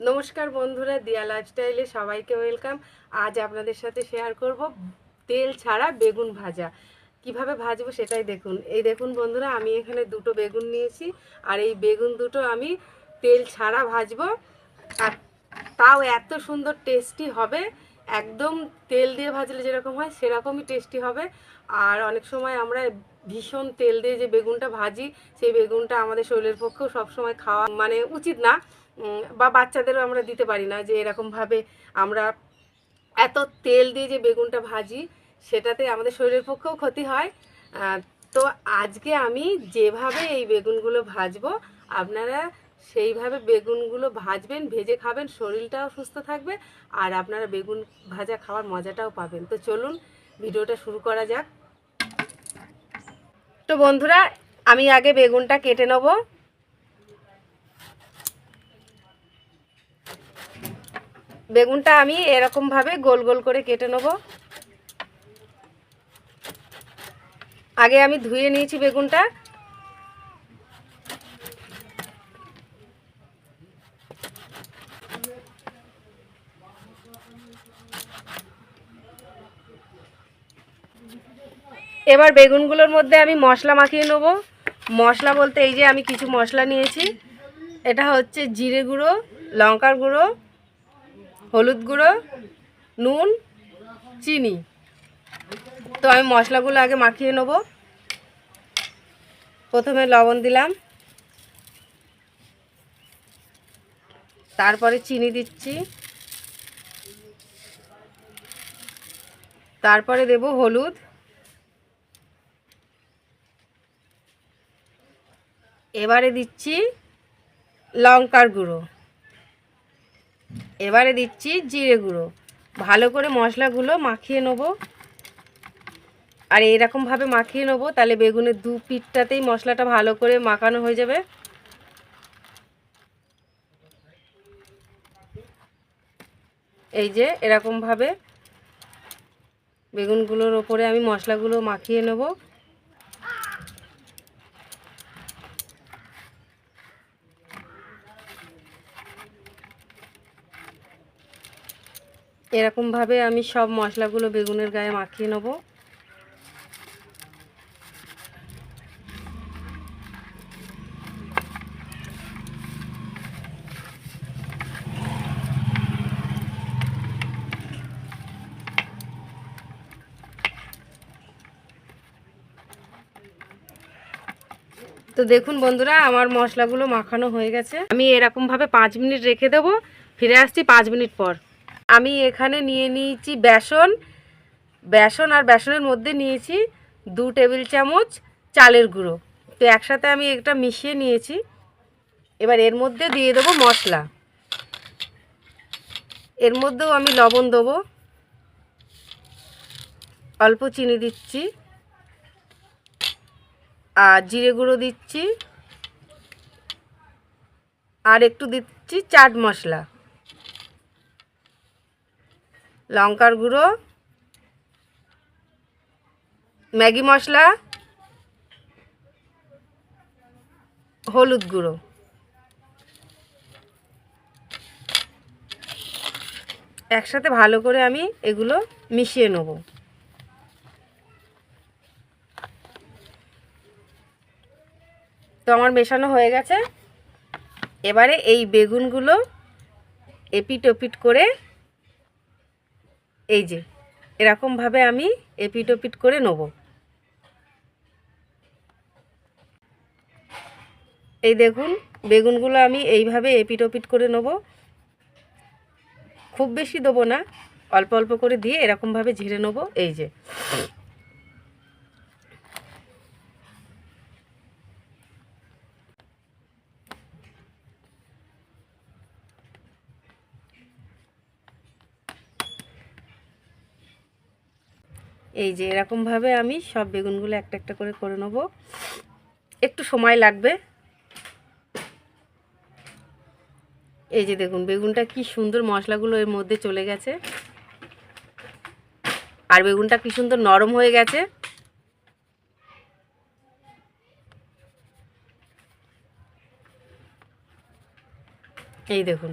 নমস্কার বন্ধুরা দিয়া লাইফস্টাইলে সবাইকে ওয়েলকাম আজ আপনাদের সাথে শেয়ার করব তেল ছাড়া বেগুন ভাজা। কীভাবে ভাজবো সেটাই দেখুন। এই দেখুন বন্ধুরা, আমি এখানে দুটো বেগুন নিয়েছি, আর এই বেগুন দুটো আমি তেল ছাড়া ভাজবো। আর তাও এত সুন্দর টেস্টি হবে, একদম তেল দিয়ে ভাজলে যেরকম হয় সেরকমই টেস্টি হবে। আর অনেক সময় আমরা ভীষণ তেল দিয়ে যে বেগুনটা ভাজি, সেই বেগুনটা আমাদের শরীরের পক্ষেও সবসময় খাওয়া মানে উচিত না। বা বাচ্চাদেরও আমরা দিতে পারি না যে এরকমভাবে আমরা এত তেল দিয়ে যে বেগুনটা ভাজি, সেটাতে আমাদের শরীরের পক্ষেও ক্ষতি হয়। তো আজকে আমি যেভাবে এই বেগুনগুলো ভাজবো, আপনারা সেইভাবে বেগুনগুলো ভাজবেন, ভেজে খাবেন, শরীরটাও সুস্থ থাকবে, আর আপনারা বেগুন ভাজা খাওয়ার মজাটাও পাবেন। তো চলুন, ভিডিওটা শুরু করা যাক। তো বন্ধুরা, আমি আগে বেগুনটা কেটে নেব। বেগুনটা আমি এরকম ভাবে গোল গোল করে কেটে নেব। আগে আমি ধুয়ে নিয়েছি বেগুনটা। এবার বেগুনগুলোর মধ্যে আমি মশলা মাখিয়ে নেব। মশলা বলতে এই যে আমি কিছু মশলা নিয়েছি। এটা হচ্ছে জিরে গুঁড়ো, লঙ্কার গুঁড়ো হলুদ গুঁড়ো, নুন, চিনি। তো আমি মশলাগুলো আগে মাখিয়ে নেব। প্রথমে লবণ দিলাম। তারপরে চিনি দিচ্ছি। তারপরে দেব হলুদ। এবারে দিচ্ছি লঙ্কার গুঁড়ো। এবারে দিচ্ছি জিরে গুঁড়ো। ভালো করে মশলাগুলো মাখিয়ে নেব। আর এরকমভাবে মাখিয়ে নেব, তাহলে বেগুনের দু পিঠটাতেই মশলাটা ভালো করে মাখানো হয়ে যাবে। এই যে এরকমভাবে বেগুনগুলোর ওপরে আমি মশলাগুলো মাখিয়ে নেব। এরকমভাবে আমি সব মশলাগুলো বেগুনের গায়ে মাখিয়ে নেব। তো দেখুন বন্ধুরা, আমার মশলাগুলো মাখানো হয়ে গেছে। আমি এরকমভাবে পাঁচ মিনিট রেখে দেবো। ফিরে আসছি পাঁচ মিনিট পর। আমি এখানে নিয়ে নিয়েছি বেসন বেসন আর বেসনের মধ্যে নিয়েছি দু টেবিল চামচ চালের গুঁড়ো। তো একসাথে আমি এটা মিশিয়ে নিয়েছি। এবার এর মধ্যে দিয়ে দেবো মশলা। এর মধ্যেও আমি লবণ দেবো। অল্প চিনি দিচ্ছি। আর জিরে গুঁড়ো দিচ্ছি। আর একটু দিচ্ছি চাট মশলা। লঙ্কার গুঁড়ো, ম্যাগি মশলা, হলুদ গুঁড়ো। একসাথে ভালো করে আমি এগুলো মিশিয়ে নেব। তো আমার মেশানো হয়ে গেছে। এবারে এই বেগুনগুলো এপিট ওপিট করে এই যে, এরকমভাবে আমি এপিট ওপিট করে নেব। এই দেখুন, বেগুনগুলো আমি এইভাবে এপিট ওপিট করে নেব। খুব বেশি দেবো না, অল্প অল্প করে দিয়ে এরকমভাবে ঝেড়ে নেব। এই যে এই যে এরকমভাবে আমি সব বেগুনগুলো একটা একটা করে করে নেব। একটু সময় লাগবে। এই যে দেখুন, বেগুনটা কি সুন্দর মশলাগুলো এর মধ্যে চলে গেছে। আর বেগুনটা কি সুন্দর নরম হয়ে গেছে। এই দেখুন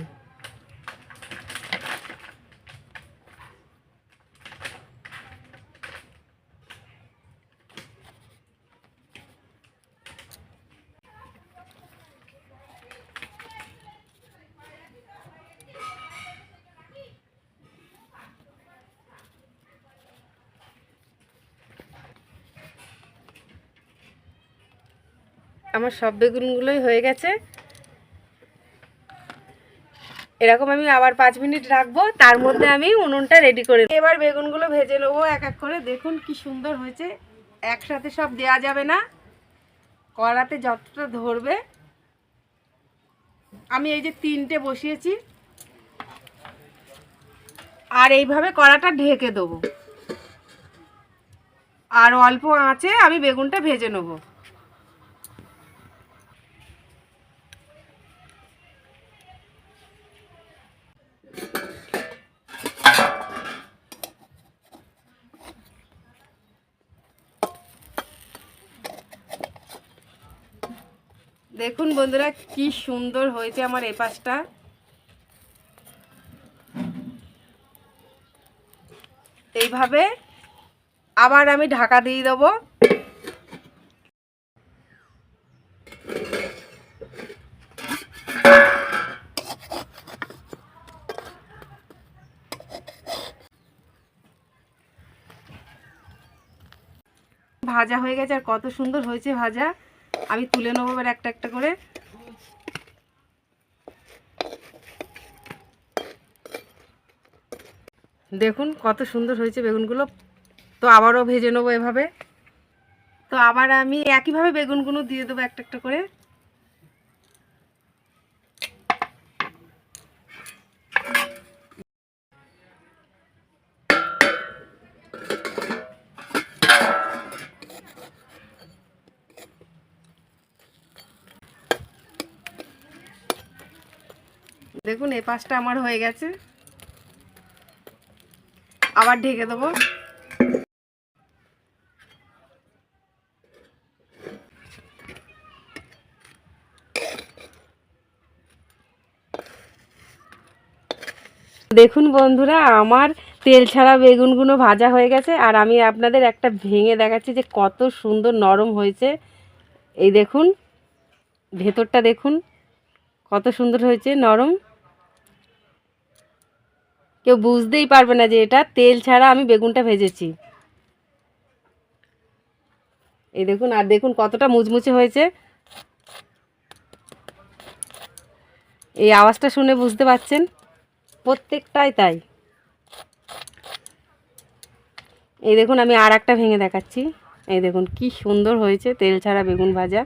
আমার সব বেগুনগুলোই হয়ে গেছে। এরকম আমি আবার পাঁচ মিনিট রাখব, তার মধ্যে আমি উনুনটা রেডি করে। এবার বেগুনগুলো ভেজে নেব এক এক করে। দেখুন কি সুন্দর হয়েছে। একসাথে সব দেয়া যাবে না। কড়াতে যতটা ধরবে। আমি এই যে তিনটে বসিয়েছি। আর এইভাবে কড়াটা ঢেকে দেবো। আর অল্প আঁচে আমি বেগুনটা ভেজে নেব। দেখুন বন্ধুরা, কি সুন্দর হয়েছে আমার এই পাশটা। এইভাবে আবার আমি ঢাকা দিয়ে দেবো। ভাজা হয়ে গেছে আর কত সুন্দর হয়েছে ভাজা। আমি তুলে নেব এবার একটা একটা করে। দেখুন কত সুন্দর হয়েছে বেগুনগুলো। তো আবারও ভেজে নেব এভাবে। তো আবার আমি একইভাবে বেগুনগুলো দিয়ে দেবো একটা একটা করে। দেখুন, এই পাশটা আমার হয়ে গেছে। আবার ঢেকে দেবো। দেখুন বন্ধুরা, আমার তেল ছাড়া বেগুনগুলো ভাজা হয়ে গেছে, আর আমি আপনাদের একটা ভেঙে দেখাচ্ছি যে কত সুন্দর নরম হয়েছে। এই দেখুন, ভেতরটা দেখুন, কত সুন্দর হয়েছে, নরম। কেউ বুঝতেই পারবে না যে এটা তেল ছাড়া আমি বেগুনটা ভেজেছি। এই দেখুন, আর দেখুন কতটা মুচমুচে হয়েছে। এই আওয়াজটা শুনে বুঝতে পারছেন? প্রত্যেকটাই তাই। এই দেখুন, আমি আর একটা ভেঙে দেখাচ্ছি। এই দেখুন, কি সুন্দর হয়েছে তেল ছাড়া বেগুন ভাজা।